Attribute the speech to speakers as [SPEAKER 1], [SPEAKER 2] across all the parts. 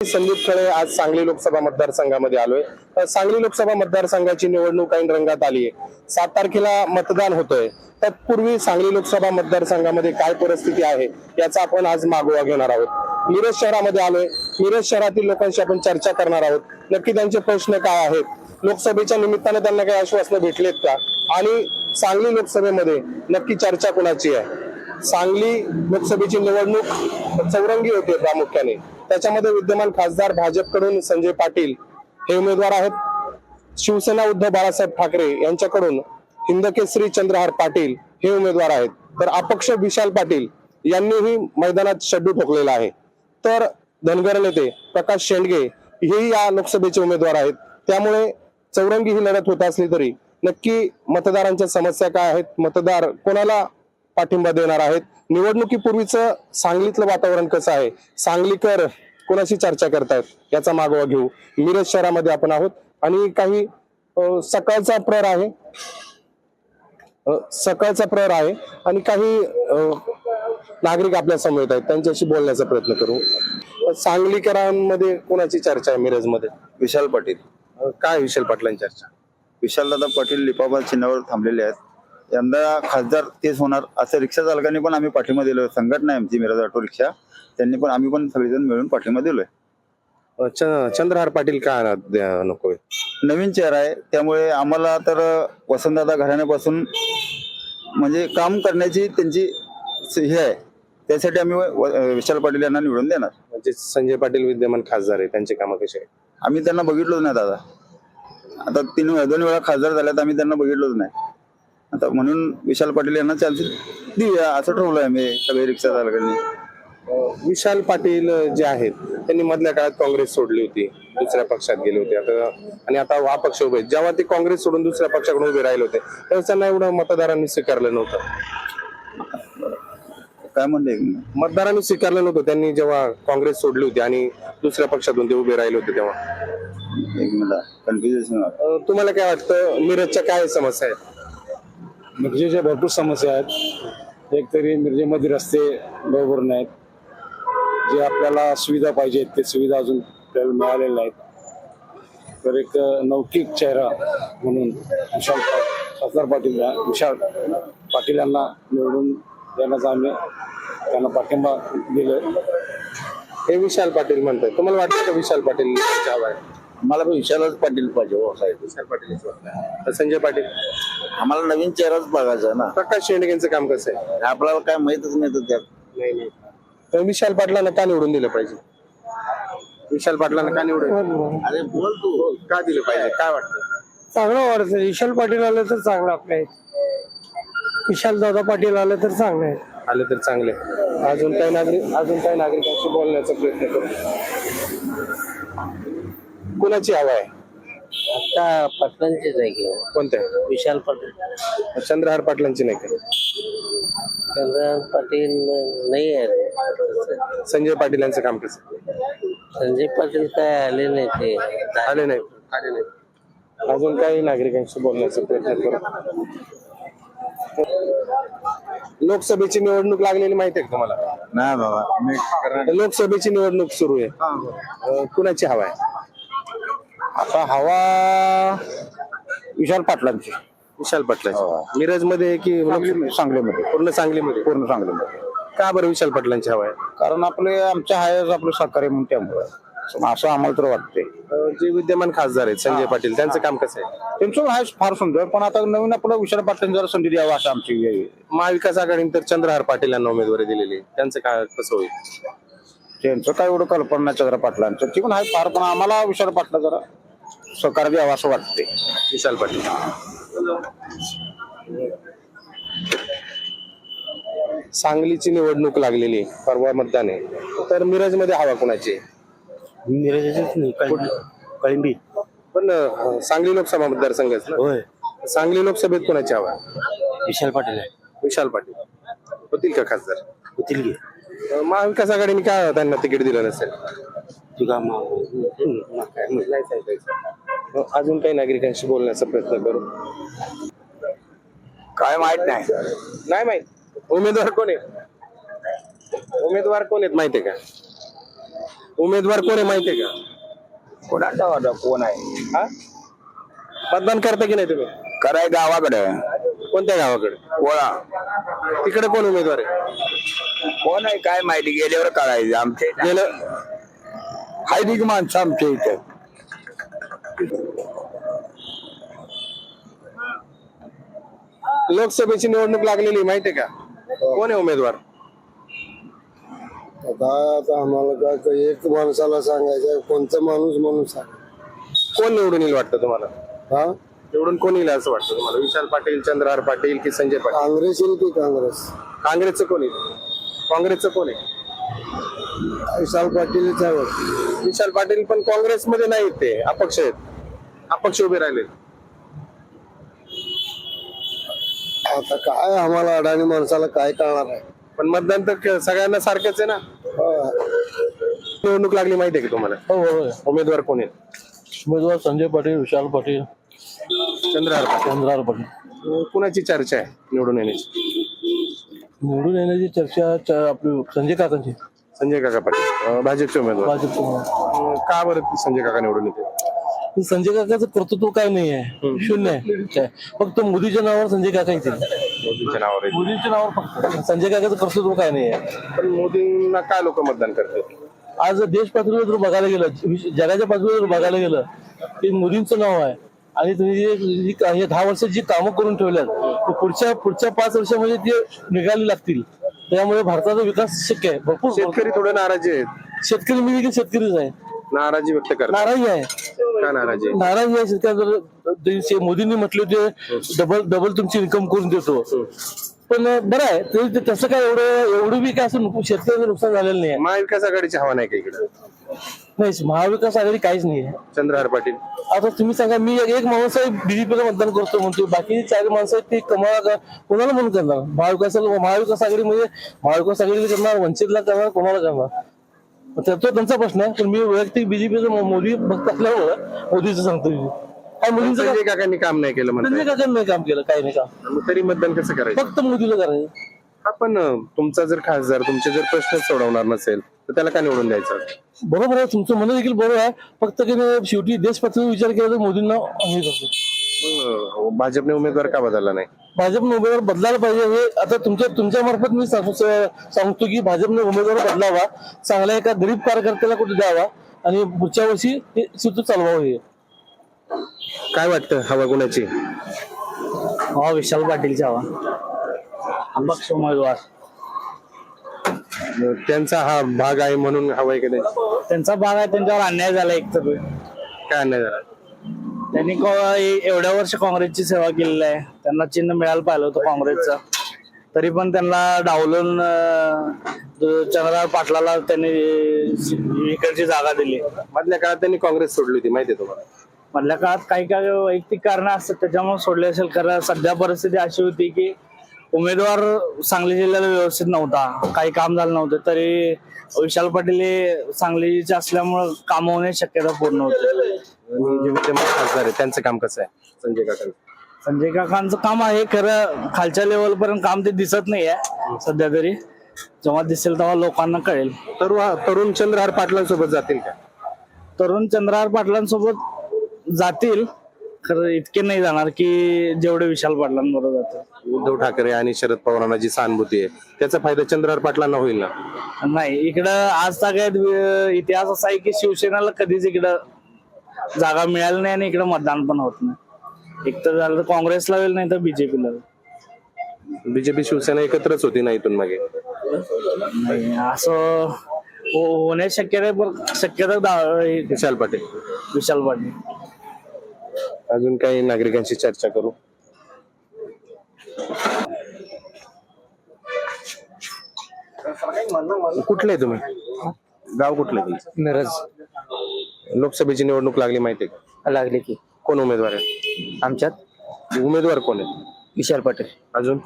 [SPEAKER 1] संदीप खळे आज सांगली लोकसभा मतदारसंघामध्ये आलोय. तर सांगली लोकसभा मतदारसंघाची निवडणूक ऐन रंगात आली आहे सात तारखेला मतदान होतोय. तत्पूर्वी सांगली लोकसभा मतदारसंघामध्ये काय परिस्थिती आहे याचा आपण आज मागोवा घेणार आहोत. मिरज शहरामध्ये आलोय. मिरज शहरातील लोकांशी आपण चर्चा करणार आहोत. नक्की त्यांचे प्रश्न काय आहेत? लोकसभेच्या निमित्ताने त्यांना काही आश्वासनं भेटलेत का? आणि सांगली लोकसभेमध्ये नक्की चर्चा कोणाची आहे? सांगली लोकसभेची निवडणूक चौरंगी होते प्रामुख्याने. त्याच्यामध्ये विद्यमान खासदार भाजपकडून संजय पाटील हे उमेदवार आहेत. शिवसेना उद्धव बाळासाहेब ठाकरे यांच्याकडून हिंदकेसरी चंद्रहार पाटील हे उमेदवार आहेत. तर अपक्ष विशाल पाटील यांनीही मैदानात शड्डू ठोकलेला आहे. तर धनगर नेते प्रकाश शेंडगे हेही या लोकसभेचे उमेदवार आहेत. त्यामुळे चौरंगी ही लढत होत असली तरी नक्की मतदारांच्या समस्या काय आहेत? मतदार कोणाला पाठिंबा देणार आहेत. निवडणुकीपूर्वीचं सांगलीतलं वातावरण कसं आहे? सांगलीकर कोणाशी चर्चा करतायत? याचा मागोवा घेऊ. मिरज शहरामध्ये आपण आहोत. आणि काही सकाळचा प्रहर आहे. सकाळचा प्रहर आहे. आणि काही नागरिक आपल्यासमोर आहेत. त्यांच्याशी बोलण्याचा प्रयत्न करू. सांगलीकरांमध्ये कोणाची चर्चा आहे मिरजमध्ये?
[SPEAKER 2] विशाल पाटील.
[SPEAKER 1] काय विशाल पाटलांची चर्चा?
[SPEAKER 2] विशालदादा पाटील लिपाबाद चिन्हावर थांबलेले आहेत. यंदा खासदार तेच होणार. असं रिक्षा चालकांनी पण आम्ही पाठिंबा दिलोय. संघटना आहे आमची मिराज ऑटो रिक्षा. त्यांनी पण आम्ही पण सगळेजण मिळून पाठिंबा दिलोय.
[SPEAKER 1] च- चंद्रहार पाटील का द्या- नकोय
[SPEAKER 2] नवीन चेहरा आहे. त्यामुळे आम्हाला तर वसंतदादा घराण्यापासून म्हणजे काम करण्याची त्यांची स- हे आहे. त्यासाठी आम्ही व- विशाल पाटील यांना निवडून देणार.
[SPEAKER 1] म्हणजे संजय पाटील विद्यमान खासदार आहे. त्यांचे कामं कसे आहे
[SPEAKER 2] आम्ही त्यांना बघितलोच नाही दादा. आता तीन दोन वेळा खासदार झाल्यात आम्ही त्यांना बघितलोच नाही. आता म्हणून विशाल पाटील यांना चान्स देऊया असं ठरवलंय आम्ही सगळे रिक्षा चालकांनी.
[SPEAKER 1] विशाल पाटील जे आहेत त्यांनी मधल्या काळात काँग्रेस सोडली होती दुसऱ्या पक्षात गेले होते. आता आणि आता हा पक्ष उभे. जेव्हा ते काँग्रेस सोडून दुसऱ्या पक्षाकडून उभे राहिले होते त्यावेळेस त्यांना एवढं मतदारांनी स्वीकारलं नव्हतं.
[SPEAKER 2] काय म्हणले?
[SPEAKER 1] मतदारांनी स्वीकारलं नव्हतं. त्यांनी जेव्हा काँग्रेस सोडली होती आणि दुसऱ्या पक्षातून ते उभे राहिले होते तेव्हा.
[SPEAKER 2] एक मिनिट कन्फ्युजन
[SPEAKER 1] तुम्हाला काय वाटतं? मिरजच्या काय समस्या आहेत?
[SPEAKER 3] मिरजेच्या भरपूर समस्या आहेत. एक तरी मिरजेमध्ये रस्ते बरोबर नाहीत. जे आपल्याला सुविधा पाहिजेत ते सुविधा अजून आपल्याला मिळालेल्या नाहीत. तर एक नौकिक चेहरा म्हणून विशाल खासदार पाटील विशाल पाटील यांना निवडून देण्याचा आम्ही त्यांना पाठिंबा दिलं
[SPEAKER 1] हे विशाल पाटील म्हणतात तुम्हाला वाटतं का विशाल पाटील हवा आहे?
[SPEAKER 2] मला पण विशालच पाटील पाहिजे हो साहेब
[SPEAKER 1] विशाल पाटील तर संजय पाटील?
[SPEAKER 2] आम्हाला नवीन चेहराच बघायचा ना.
[SPEAKER 1] प्रकाश शेंडगेंचं काम कसं आहे?
[SPEAKER 2] आपल्याला काय माहितच नाही तर त्यात.
[SPEAKER 1] नाही नाही. तर विशाल पाटलांना का निवडून दिलं पाहिजे? विशाल पाटलांना का निवडून
[SPEAKER 2] अरे बोल तू.
[SPEAKER 1] का दिलं पाहिजे? काय वाटतं?
[SPEAKER 4] चांगलं वाटतं. विशाल पाटील आलं तर चांगलं आपल्या विशाल दादा पाटील आलं तर चांगलं आहे.
[SPEAKER 1] आले तर चांगले. अजून काही नागरिक अजून काही नागरिकांशी बोलण्याचा प्रयत्न करू. कुणाची हवा आहे?
[SPEAKER 5] आता पाटलांचीच आहे की.
[SPEAKER 1] कोणत्या?
[SPEAKER 5] विशाल पाटील.
[SPEAKER 1] चंद्रहार पाटलांची नाही का?
[SPEAKER 5] चंद्रकांत पाटील नाही आहेत.
[SPEAKER 1] संजय पाटील यांचं काम कसं?
[SPEAKER 5] संजय पाटील काय आले नाही ते.
[SPEAKER 1] आले नाही. आले नाही अजून काही नागरिकांशी बोलण्याचा प्रयत्न करू. लोकसभेची निवडणूक लागलेली माहिती आहे का तुम्हाला?
[SPEAKER 2] नाही बाबा मी
[SPEAKER 1] लोकसभेची निवडणूक सुरू आहे. अं, कुणाची हवा आहे?
[SPEAKER 3] आता हवा विशाल पाटलांची.
[SPEAKER 1] विशाल पाटलांची. मिरजमध्ये की
[SPEAKER 3] सांगलीमध्ये.
[SPEAKER 1] पूर्ण सांगलीमध्ये.
[SPEAKER 3] पूर्ण सांगलीमध्ये.
[SPEAKER 1] का बरं विशाल पाटलांची हवा आहे?
[SPEAKER 3] कारण आपले आमच्या हायच आपलं सहकार्य म्हणून त्यामुळे. असं आम्हाला तर वाटते
[SPEAKER 1] जे विद्यमान खासदार आहेत संजय पाटील त्यांचं काम कसं आहे?
[SPEAKER 3] त्यांचं आहे फार सुंदर पण आता नवीन आपलं विशाल पाटलांनी जरा संधी द्यावा असं आमची
[SPEAKER 1] महाविकास आघाडीने तर चंद्रहार पाटील यांना उमेदवारी दिलेली. त्यांचं काय कसं होईल?
[SPEAKER 3] त्यांचं काय एवढं कल्पना चंद्र पाटलांचं. ती पण आहे फार पण आम्हाला विशाल पाटला जरा सहकार्य द्यावा असं वाटते
[SPEAKER 1] विशाल पाटील. सांगलीची निवडणूक लागलेली. परवा मतदान आहे. तर मिरजमध्ये हवा कोणाची? आहे?
[SPEAKER 3] कळिंबी.
[SPEAKER 1] पण अं, सांगली लोकसभा मतदारसंघ
[SPEAKER 3] होय.
[SPEAKER 1] सांगली लोकसभेत कोणाची हवा?
[SPEAKER 3] विशाल पाटील आहे.
[SPEAKER 1] विशाल पाटील. होतील का खासदार?
[SPEAKER 3] होतील की.
[SPEAKER 1] अं, महाविकास आघाडीने काय त्यांना तिकीट दिलं नसेल?
[SPEAKER 3] तुझा
[SPEAKER 1] नाही सांगायचं. अजून काही नागरिकांशी बोलण्याचा प्रयत्न करू.
[SPEAKER 2] काय माहीत नाही.
[SPEAKER 1] नाही माहीत. उमेदवार कोण आहेत? उमेदवार कोण आहेत माहितीये का? उमेदवार कोण आहे माहितीये का?
[SPEAKER 2] कोणाचा वाटा कोण आहे?
[SPEAKER 1] हा? मतदान करता की नाही तुम्ही?
[SPEAKER 2] कराय गावाकडे.
[SPEAKER 1] कोणत्या गावाकडे?
[SPEAKER 2] कोणा
[SPEAKER 1] तिकडे कोण उमेदवार आहे?
[SPEAKER 2] कोण आहे काय माहिती गेल्यावर कळायचं आमच्या
[SPEAKER 1] गेलं
[SPEAKER 2] हायदिक माणसं आमच्या इथं.
[SPEAKER 1] लोकसभेची निवडणूक लागलेली माहितीये का? कोण आहे उमेदवार?
[SPEAKER 4] काय आता आम्हाला काय एक माणसाला सांगायचं कोणता माणूस म्हणून सांग.
[SPEAKER 1] कोण निवडून येईल वाटतं तुम्हाला?
[SPEAKER 4] हा?
[SPEAKER 1] निवडून कोण येईल असं वाटतं तुम्हाला? विशाल पाटील चंद्रहार पाटील की संजय पाटील?
[SPEAKER 4] काँग्रेस येईल की काँग्रेस?
[SPEAKER 1] काँग्रेसचं कोण येईल? काँग्रेसचं कोण आहे?
[SPEAKER 4] विशाल पाटीलच आहे. वाटतं.
[SPEAKER 1] विशाल पाटील पण काँग्रेसमध्ये नाहीत ते अपक्ष आहेत. अपक्ष उभे राहिले.
[SPEAKER 4] आता काय आम्हाला अडाणी माणसाला काय कळणार आहे?
[SPEAKER 1] पण मतदान तर क- सगळ्यांना सारखंच आहे ना?
[SPEAKER 4] हा.
[SPEAKER 1] निवडणूक लागली माहितीये का तुम्हाला?
[SPEAKER 6] हो हो
[SPEAKER 1] उमेदवार कोण आहेत
[SPEAKER 6] उमेदवार संजय पाटील विशाल पाटील.
[SPEAKER 1] चंद्रहार पाटील.
[SPEAKER 6] चंद्रहार पाटील.
[SPEAKER 1] कुणाची चर्चा आहे निवडून येण्याची?
[SPEAKER 6] निवडून येण्याची चर्चा च- आपली संजय काकांची.
[SPEAKER 1] संजय काका पाटील. अं, भाजपचे उमेदवार.
[SPEAKER 6] भाजपचं
[SPEAKER 1] अं, का बरं संजय काका निवडून येते
[SPEAKER 6] संजय काकाचं कर्तृत्व काय नाही आहे शून्य आहे. फक्त मोदीच्या नावावर संजय काका येतील.
[SPEAKER 1] मोदींच्या नावावर आहे.
[SPEAKER 6] मोदीच्या नावावर फक्त. संजय काकाचं कर्तृत्व काय नाही आहे
[SPEAKER 1] पण मोदींना काय लोक मतदान करतात
[SPEAKER 6] आज देश पातळीवर जर बघायला गेलं विश- जगाच्या पातळीवर जर बघायला गेलं की मोदींचं नाव आहे आणि तुम्ही जे जी का- हे दहा वर्षात जी कामं करून ठेवल्यात ते पुढच्या पुढच्या पाच वर्षामध्ये ते निघाली लागतील. त्यामुळे भारताचा विकास शक्य आहे. भरपूर
[SPEAKER 1] शेतकरी थोडे नाराजी आहेत.
[SPEAKER 6] शेतकरी मी देखील शेतकरीच आहे.
[SPEAKER 1] नाराजी व्यक्त करतात.
[SPEAKER 6] नाराजी आहे.
[SPEAKER 1] का नाराजी आहे?
[SPEAKER 6] नाराजी मोदींनी म्हटले होते डबल डबल तुमची इन्कम करून देतो. पण बरं आहे ते- तसं काय एवढं एवढं बी काय असं शेतकऱ्याचं नुकसान झालेलं नाही.
[SPEAKER 1] महाविकास आघाडीची हवा नाही का इकडे?
[SPEAKER 6] नाही महाविकास आघाडी काहीच नाही आहे.
[SPEAKER 1] चंद्रहार पाटील.
[SPEAKER 6] आता तुम्ही सांगा मी एक माणूस आहे बीजेपीला मतदान करतो म्हणतो बाकी चार माणसं आहेत ते कमळा कोणाला म्हणून करणार? महाविकास महाविकास आघाडी म्हणजे महाविकास आघाडीला करणार वंचितला करणार कोणाला करणार? तो त्यांचा प्रश्न आहे पण मी वैयक्तिक बीजेपीचं मोदी भक्त असल्यामुळं मोदीचं सांगतो मी. काय मोदींचं
[SPEAKER 1] संजय काकांनी काम नाही केलं
[SPEAKER 6] काकांनी नाही काम केलं काही नाही काम.
[SPEAKER 1] मग तरी मतदान कसं करायचं?
[SPEAKER 6] फक्त मोदीला करायचं.
[SPEAKER 1] आपण तुमचा जर खासदार तुमचे जर प्रश्न सोडवणार नसेल तर त्याला का निवडून द्यायचं?
[SPEAKER 6] बरोबर आहे तुमचं म्हणणं देखील बरोबर आहे. फक्त की नाही, शेवटी देश पातळीवर विचार केला तर मोदींना हे करतो.
[SPEAKER 1] मग भाजपने उमेदवार का बदलला नाही?
[SPEAKER 6] भाजपने उमेदवार बदलायला पाहिजे. हे आता तुमच्या तुमच्या मार्फत मी सांगू- सांगतो की भाजपने उमेदवार बदलावा. चांगल्या एका गरीब कार्यकर्त्याला कुठे द्यावा? आणि पुढच्या वर्षी हे सूत्र चालवावं हे.
[SPEAKER 1] काय वाटतं हवा गुणाची
[SPEAKER 7] हा विशाल पाटीलचा हवा. अपक्ष उमेदवार.
[SPEAKER 1] त्यांचा हा भाग आहे म्हणून हवाय का नाही?
[SPEAKER 7] त्यांचा भाग आहे त्यांच्यावर अन्याय झाला एक तर.
[SPEAKER 1] काय नाही झाला?
[SPEAKER 7] त्यांनी एवढ्या वर्ष काँग्रेसची सेवा केलेली आहे. त्यांना चिन्ह मिळायला पाहिलं होतं काँग्रेसचं. तरी पण त्यांना डावलून चंद्रकांत पाटलाला त्यांनी इकडची जागा दिली.
[SPEAKER 1] मधल्या काळात त्यांनी काँग्रेस सोडली होती माहितीये तुम्हाला?
[SPEAKER 7] मधल्या काळात काही काही वैयक्तिक कारण असतात त्याच्यामुळे सोडले असेल. कारण सध्या परिस्थिती अशी होती की उमेदवार सांगली जिल्ह्याला व्यवस्थित नव्हता. काही काम झालं नव्हतं. तरी विशाल पाटील हे सांगलीचे असल्यामुळं काम होण्याची शक्यता पूर्ण होती.
[SPEAKER 1] आणि जे विद्यमान खासदार आहे त्यांचं काम कसं आहे? संजय काकांचं.
[SPEAKER 7] संजय काकांचं काम आहे खरं खालच्या लेवल पर्यंत काम ते दिसत नाही आहे सध्या तरी. जेव्हा दिसेल तेव्हा लोकांना कळेल.
[SPEAKER 1] तरुण तरुण चंद्रहार पाटलांसोबत जातील का?
[SPEAKER 7] तरुण चंद्रहार पाटलांसोबत जातील. खरं इतके नाही जाणार की जेवढे विशाल पाटलांबरोबर जातील.
[SPEAKER 1] उद्धव ठाकरे आणि शरद पवारांना जी सहानुभूती आहे त्याचा फायदा चंद्रहार पाटलांना होईल ना?
[SPEAKER 7] नाही इकडं आज सगळ्यात अं, इतिहास असा आहे की शिवसेनेला कधीच इकडं जागा मिळाली नाही आणि इकडं मतदान पण होत नाही. एक तर झालं तर काँग्रेसला होईल नाही तर बीजेपीला
[SPEAKER 1] बीजेपी शिवसेना एकत्रच होती ना इथून मागे?
[SPEAKER 7] नाही असं हो- होण्याची शक्यता आहे पण शक्यता दा- हे
[SPEAKER 1] विशाल पाटील.
[SPEAKER 7] विशाल पाटील.
[SPEAKER 1] अजून काही नागरिकांशी चर्चा करू? कुठले तुम्ही? गाव कुठले तुमचं?
[SPEAKER 5] मिरज.
[SPEAKER 1] लोकसभेची निवडणूक लागली माहितीये का?
[SPEAKER 5] लागले की.
[SPEAKER 1] कोण उमेदवार आहे?
[SPEAKER 5] आमच्यात?
[SPEAKER 1] उमेदवार कोण आहे
[SPEAKER 5] विशाल पाटील.
[SPEAKER 1] अजून?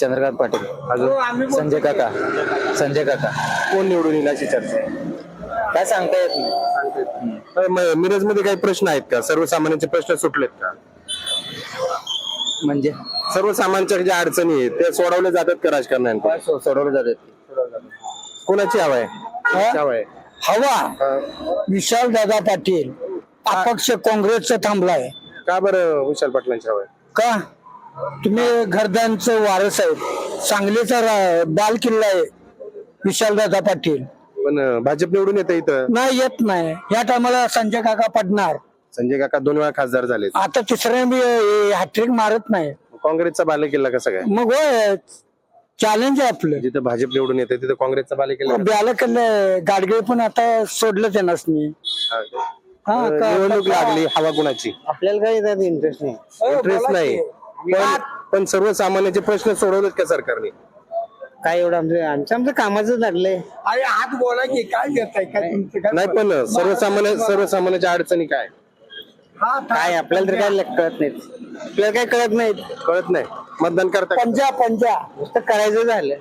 [SPEAKER 5] चंद्रकांत पाटील.
[SPEAKER 1] अजून?
[SPEAKER 5] संजय काका. संजय काका.
[SPEAKER 1] कोण निवडून येईल अशी चर्चा? आहे
[SPEAKER 5] काय सांगता येत नाही.
[SPEAKER 1] मिरजमध्ये काही प्रश्न आहेत का? सर्वसामान्यांचे प्रश्न सुटलेत का?
[SPEAKER 5] म्हणजे?
[SPEAKER 1] सर्वसामान्यांच्या ज्या अडचणी आहेत त्या सोडवल्या जातात का राजकारण्यांकडून?
[SPEAKER 5] काय सो- सोडवले जातात.
[SPEAKER 1] कोणाची हवा आहे? हवा आहे.
[SPEAKER 4] हवा. विशाल दादा पाटील अपक्ष काँग्रेसचा थांबलाय.
[SPEAKER 1] का बरं विशाल पाटलांची हवा आहे
[SPEAKER 4] का? तुम्ही घरदांचं वारस आहेत सांगलीचा रा- बाल किल्ला आहे विशालदादा पाटील.
[SPEAKER 1] पण अं, भाजप निवडून येतं इथं?
[SPEAKER 4] नाही येत नाही. या टायमाला संजय काका पडणार.
[SPEAKER 1] संजय काका दोन वेळा खासदार झाले
[SPEAKER 4] आता तिसऱ्या हॅट्रिक मारत नाही.
[SPEAKER 1] काँग्रेसचा बालेकिल्ला कसा काय?
[SPEAKER 4] मग होय चॅलेंज आहे आपलं.
[SPEAKER 1] जिथं भाजप निवडून येते तिथं काँग्रेसचा बालेकिल्ला
[SPEAKER 4] ब्याला केलं. गाडगे पण आता सोडलं त्यांनाच नाही
[SPEAKER 1] हा?
[SPEAKER 4] हा का-
[SPEAKER 1] निवडणूक लागली हवा कुणाची?
[SPEAKER 5] आपल्याला काही त्यात इंटरेस्ट नाही.
[SPEAKER 1] इंटरेस्ट नाही. पण पण सर्वसामान्यांचे प्रश्न सोडवलेत का सरकारने?
[SPEAKER 5] काय एवढं आमचं आमचं आमचं कामाचं लागलंय
[SPEAKER 4] अरे हात बोला की काय घेताय काय तुमचं काय
[SPEAKER 1] नाही पण सर्वसामान्य सर्वसामान्याच्या अडचणी काय?
[SPEAKER 5] काय आपल्याला तर काय कळत नाही. आपल्याला काय कळत नाही.
[SPEAKER 1] कळत नाही. मतदान करता?
[SPEAKER 4] पंजा पंजा.
[SPEAKER 5] नुसतं करायचं झालं.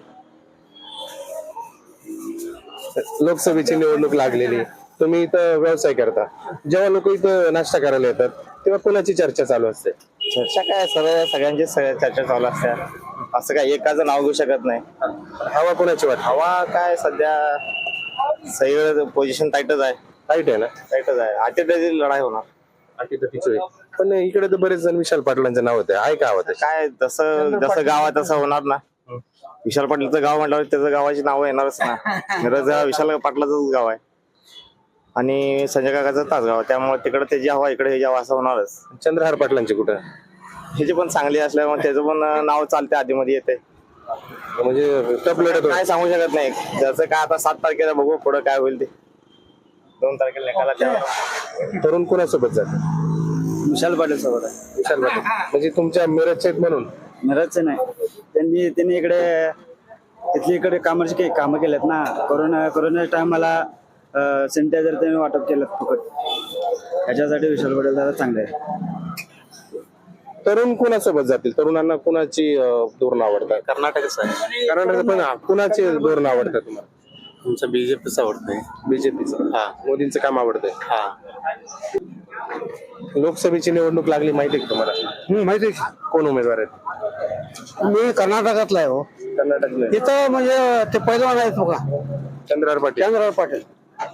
[SPEAKER 1] लोकसभेची निवडणूक लागलेली. तुम्ही इथं व्यवसाय करता. जेव्हा लोक इथं नाश्ता करायला येतात तेव्हा कोणाची चर्चा चालू असते?
[SPEAKER 5] चर्चा काय? सर्व सगळ्यांची सगळ्या चर्चा चालू असतात असं काय एकाचं नाव घेऊ शकत नाही.
[SPEAKER 1] हवा कोणाची वाटते?
[SPEAKER 5] हवा काय सध्या सगळं पोझिशन टाईटच आहे.
[SPEAKER 1] टाईट आहे ना?
[SPEAKER 5] टाईटच आहे. आटेटाची लढाई होणार.
[SPEAKER 1] पण इकडे तर बरेच जण विशाल पाटलांचं नाव होते. आहे का हवा तशी?
[SPEAKER 5] काय जसं जसं गाव आहे तसं होणार ना. विशाल पाटलाचं गाव म्हटल्यावर त्याचं गावाची नाव येणारच ना. मिरज हा विशाल पाटलाचंच गाव आहे. आणि संजय काकाचं तासगाव आहे. त्यामुळे तिकडे त्याची हवा इकडे ह्याची हवा असं होणारच.
[SPEAKER 1] चंद्रहार पाटलांची कुठं?
[SPEAKER 5] ह्याची पण चांगली असल्यामुळे त्याचं पण नाव चालते आधीमध्ये येते
[SPEAKER 1] म्हणजे टप लढत होईल.
[SPEAKER 5] काय सांगू शकत नाही. ज्याचं काय आता सात तारखेला बघू पुढं काय होईल ते. दोन तारखेला निकाला त्यावर
[SPEAKER 1] तरुण कोणासोबत जात?
[SPEAKER 7] विशाल पाटील सोबत आहे.
[SPEAKER 1] विशाल पाटील. म्हणजे तुमच्या मिरजचे आहेत म्हणून?
[SPEAKER 7] मिरजचं नाही. त्यांनी त्यांनी इकडे तिथली इकडे कामाची काही कामं केलेत ना कोरोना कोरोनाच्या टायमाला सॅनिटायझर त्यांनी वाटप केलं फुकट. याच्यासाठी विशाल पाटील दादा चांगले आहे
[SPEAKER 1] तरुण कोणासोबत जातील? तरुणांना कुणाची अं, धोरणं आवडतात?
[SPEAKER 5] कर्नाटकच आहे.
[SPEAKER 1] कर्नाटक पण कुणाची धोरणं आवडतात तुम्हाला?
[SPEAKER 5] तुमचं बीजेपीच आवडतंय.
[SPEAKER 1] बीजेपीचं?
[SPEAKER 5] हा.
[SPEAKER 1] मोदींचं काम आवडतंय?
[SPEAKER 5] हा.
[SPEAKER 1] लोकसभेची निवडणूक लागली माहिती आहे का तुम्हाला?
[SPEAKER 4] माहिती
[SPEAKER 1] कोण उमेदवार आहेत?
[SPEAKER 4] मी कर्नाटकातला आहे हो.
[SPEAKER 1] कर्नाटक
[SPEAKER 4] तिथं म्हणजे ते पहिलवान आहेत बघा.
[SPEAKER 1] चंद्रहार पाटील.
[SPEAKER 4] चंद्रराव पाटील.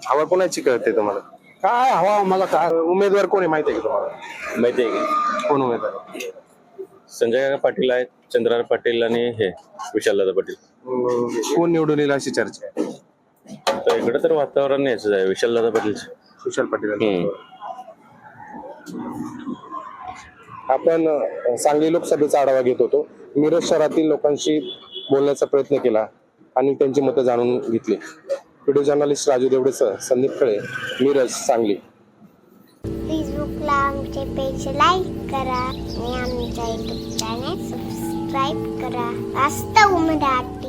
[SPEAKER 1] हवा कोणाची कळते तुम्हाला?
[SPEAKER 4] काय हवा मला काय?
[SPEAKER 1] उमेदवार कोण आहे माहिती आहे का तुम्हाला?
[SPEAKER 8] माहिती आहे की?
[SPEAKER 1] कोण उमेदवार? आहे?
[SPEAKER 8] संजय काका पाटील आहेत चंद्रहार पाटील आणि हे विशालदादा पाटील.
[SPEAKER 1] अं, कोण निवडून येईल अशी चर्चा आहे?
[SPEAKER 8] तर इकडे तर वातावरण याच आहे विशालदादा पाटील.
[SPEAKER 1] विशाल पाटील
[SPEAKER 8] हम्म.
[SPEAKER 1] आपण अं, सांगली लोकसभेचा आढावा घेत होतो. मिरज शहरातील लोकांशी बोलण्याचा प्रयत्न केला आणि त्यांची मतं जाणून घेतली. व्हिडिओ जर्नलिस्ट राजू देवडेसह संदीप खळे मिरज सांगली.
[SPEAKER 9] फेसबुकला आमचे पेज लाईक करा आणि आमच्या युट्यूब चॅनेल सबस्क्राईब करा. वास्तव मराठी